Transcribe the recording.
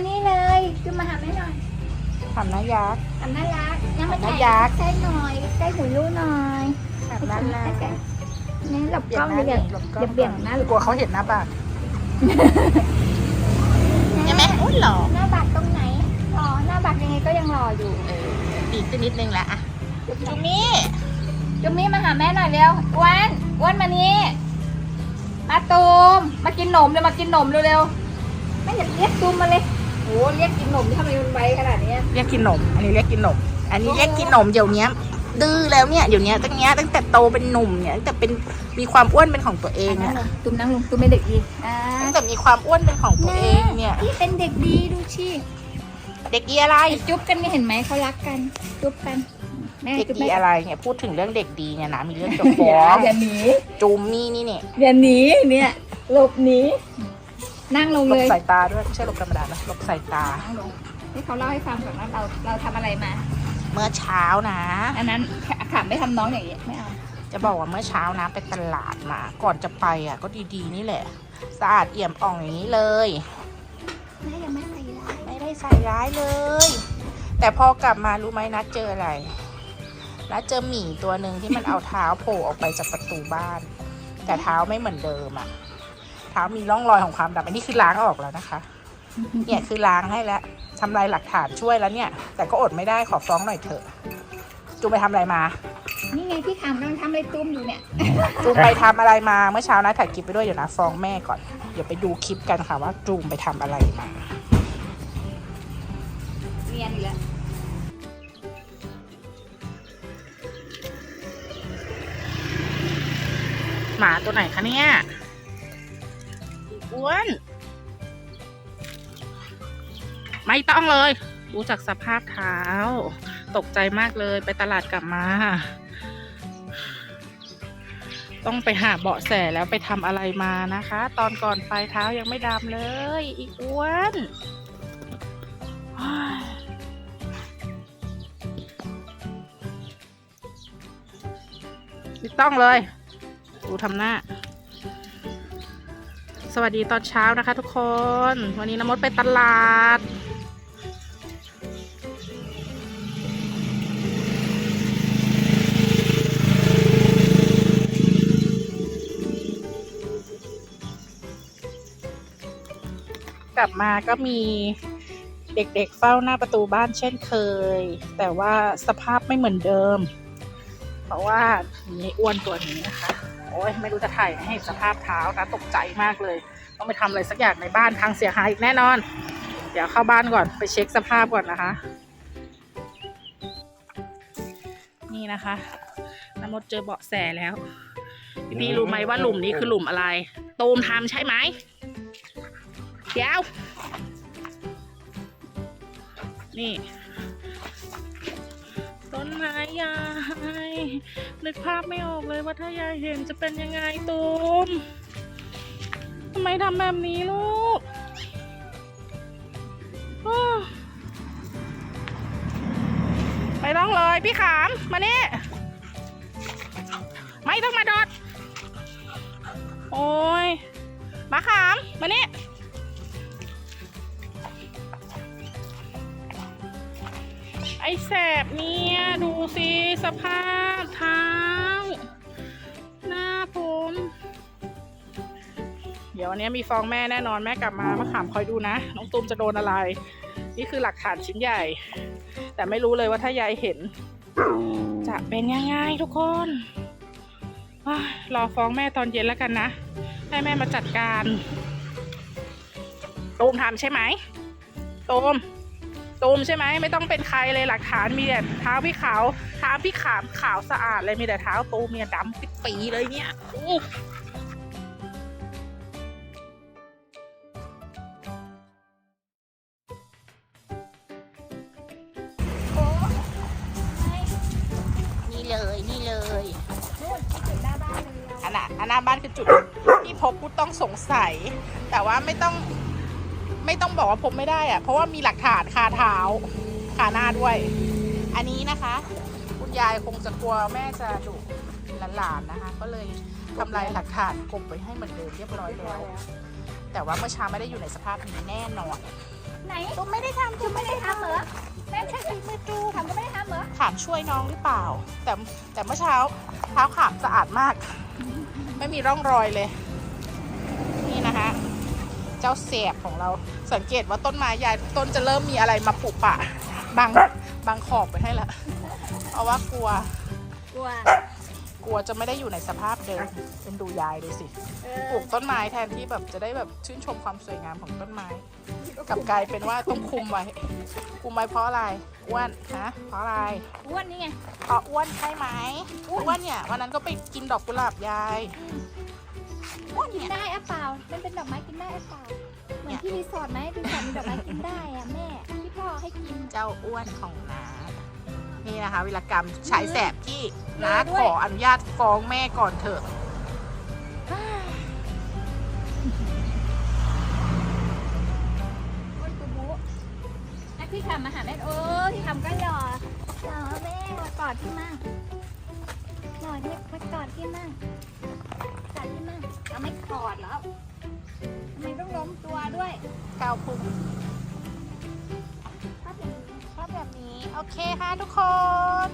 ดูมานี่เลยดูมาหาแม่หน่อยทำนะยักษ์ ทำน่ารักยังมาทำน่าถ่ายรักใกล้หน่อยใกล้หูลูกหน่อยทำน่ารักใกล้ๆนี่หลบกล้องเลยเบี่เดี๋ยยวงหลบกล้องเบี่ยงหน้ากลัวเขาเห็นหน้าปากใช่ไหมโอ้ยหล่อหน้าบัตรตรงไหนอ๋อหน้าบัตรยังไงก็ยังรออยู่เออดีขึ้นนิดนึงละอะจูมี่จุมมี่มาหาแม่หน่อยเร็วอ้วนอ้วนมานี่มาตูมมากินนมเร็วมากินนมเร็วๆแม่อยากเรียกตูมมาเลย โอ้เรียกกินนมทำไมมันไวขนาดเนี้ยเรียกกินนม อันนี้เรียกกินนม อันนี้เรียกกินนมเดี๋ยวนี้ดื้อแล้วเนี่ยเดี๋ยวนี้ตั้งเนี้ยตั้งแต่โตเป็นหนุ่มเนี่ยตั้งแต่เป็นมีความอ้วนเป็นของตัวเองเนี่ยตูมนั่งลงตูมเป็นเด็กดีอ่าตั้งแต่มีความอ้วนเป็นของตัวเองเนี่ย พี่เป็นเด็กดีดูชิเด็กดีอะไรจุ๊บกันนี่เห็นไหมเขารักกัน จุ๊บกันแม่เด็กจุ๊บดีแม่อะไรเนี่ยพูดถึงเรื่องเด็กดีเนี่ยนะมีเรื่องจะอฟ้อย่างอย่าหนีจูมมี่นี่เนี่ยอย่าหนีเนี่ยหลบหนี นั่งลงหลเลบยสายตาด้วยไม่ใช่หลบธรรมดานะหลบสายตา นั่งลงให้เขาเล่าให้ฟังก่อนว่าเราเราทำอะไรมา เมื่อเช้านะ อันนั้นขำไม่ทำน้องอย่างนี้ไม่เอาจะบอกว่าเมื่อเช้านะไปตลาดมา ก่อนจะไปอะ ก็ดีๆนี่แหละ สะอาดเอี่ยมอ่องอย่างนี้เลย แม่ยังไม่ใส่ร้ายไม่ได้ใส่ร้ายเลย แต่พอกลับมารู้ไหมนัดเจออะไรนัดเจอหมีตัวหนึ่งที่มันเอาเท้าโผล่ออกไปจากประตูบ้าน แต่เท้าไม่เหมือนเดิมอะ เท้ามีร่องรอยของความดำอันนี้คือล้างออกแล้วนะคะ เนี่ยคือล้างให้แล้วทำลายหลักฐานช่วยแล้วเนี่ย แต่ก็อดไม่ได้ขอฟ้องหน่อยเถอะจูไปทำอะไรมานี่ไงพี่ขำกำลังทำอะไรตุ้มอยู่เนี่ย จูมไปทำอะไรมาเมื่อเช้านะถ่ายคลิปไปด้วยเดี๋ยวนะฟ้องแม่ก่อนเดี๋ยวไปดูคลิปกันค่ะว่าจูมไปทำอะไรมาเรียนอีกแล้วหมาตัวไหนคะเนี่ย อ้วน ไม่ต้องเลย รู้จักสภาพเท้า ตกใจมากเลยไปตลาดกลับมา ต้องไปหาเบาะแสแล้วไปทำอะไรมานะคะ ตอนก่อนไปเท้ายังไม่ดำเลย อีกอ้วนไม่ต้องเลย ดูทำหน้า สวัสดีตอนเช้านะคะทุกคน วันนี้น้ำมดไปตลาด กลับมาก็มีเด็กๆเฝ้าหน้าประตูบ้านเช่นเคย แต่ว่าสภาพไม่เหมือนเดิม เพราะว่ามีอ้วนตัวนี้นะคะ โอ้ยไม่รู้จะถ่ายให้สภาพเท้านะตกใจมากเลย ต้องไปทำอะไรสักอย่างในบ้านทางเสียหายอีกแน่นอน เดี๋ยวเข้าบ้านก่อนไปเช็คสภาพก่อนนะคะ นี่นะคะน้ำมดเจอเบาะแสแล้วพี่พีรู้ไหมว่าหลุมนี้คือหลุมอะไร ตูมทำใช่ไหมเดี๋ยวนี่ นไม้ยาย นึกภาพไม่ออกเลยว่าถ้ายายเห็นจะเป็นยังไงตูมทำไมทำแบบนี้ลูกอ้อไม่ต้องเลยพี่ขาม มานี่ ไม่ต้องมาโดดโอ้ยมาขาม มานี่ไอ้แสบเนี่ย สิสภาพเท้า หน้าผม เดี๋ยววันนี้มีฟ้องแม่แน่นอนแม่กลับมามาขามคอยดูนะ น้องตูมจะโดนอะไร นี่คือหลักฐานชิ้นใหญ่ แต่ไม่รู้เลยว่าถ้ายายเห็น จะเป็นยังไงทุกคนรอฟ้องแม่ตอนเย็นแล้วกันนะ ให้แม่มาจัดการตูมทำใช่ไหมตูม ตูมใช่ไหมไม่ต้องเป็นใครเลยหลักฐานมีแต่เท้าพี่ขาวเท้าพี่ขามขาวสะอาดเลยมีแต่เท้าตูมเนี่ยดำปิดปีเลยเนี่ยอู้โอ้ยนี่เลยนี่เลยนู่นถึงหน้าบ้านเลยอันน่ะอันหน้าบ้านคือจุดที่พบผู้ต้องสงสัย แต่ว่าไม่ต้อง ไม่ต้องบอกว่าพบไม่ได้อะเพราะว่ามีหลักฐานคาเท้าคาหน้าด้วย อันนี้นะคะ คุณยายคงจะกลัวแม่จะดุหลานๆนะคะ ก็เลยทำลายหลักฐานกลบไว้ให้เหมือนเดิมเรียบร้อยแล้วแต่ว่าเมื่อเช้าไม่ได้อยู่ในสภาพนี้แน่นอนไหนตูมไม่ได้ทำจูไม่ได้ทำเหรอแม่ใช่ฝีมือจูทำก็ไม่ได้ทำเหรอขามช่วยน้องหรือเปล่า แต่แต่เมื่อเช้าเท้าขามสะอาดมาก ไม่มีร่องรอยเลย นี่นะคะ เจ้าเสียบของเราสังเกตว่าต้นไม้ใหญ่ต้นจะเริ่มมีอะไรมาปุปะบางบางขอบไปให้ละเพราะว่ากลัว กลัว กลัวจะไม่ได้อยู่ในสภาพเดิมเป็นดูยายดูสิเอปลูกต้นไม้แทนที่แบบจะได้แบบชื่นชมความสวยงามของต้นไม้กลับกลายเป็นว่าต้องคุมไว้ คุมไว้เพราะอะไรอ้วนฮะเพราะอะไรอ้วนนี่ไงเพราะอ้วนใช่ไหมอ้วนเนี่ยวันนั้นก็ไปกินดอกกุหลาบยายอ้วน กินเนี่ยได้อะเปล่า มันเป็นดอกไม้กินได้อะเปล่า เหมืเนี่อนยที่รีสอร์ทไหมรีสอร์ทมีดอกไม้กินได้อะแม่ที่พ่อให้กิน เจ้าอ้วนของน้านี่นะคะ วิรกรรมฉายแสบที่น้าเลยด้ขวยออนุญาตฟ้องแม่ก่อนเถอะอ้วนกูบูนักที่ทำอาหารแม่เออที่ทำก็หล่อหล่อแม่มากอดที่มั่งหล่อที่มากอดที่มั่ง กันนี่มั่งเราไม่กอดแล้วทำไมต้องล้มตัวด้วยกาวพุงชอบอย่างนี้ชอบแบบนี้ โอเคค่ะทุกคน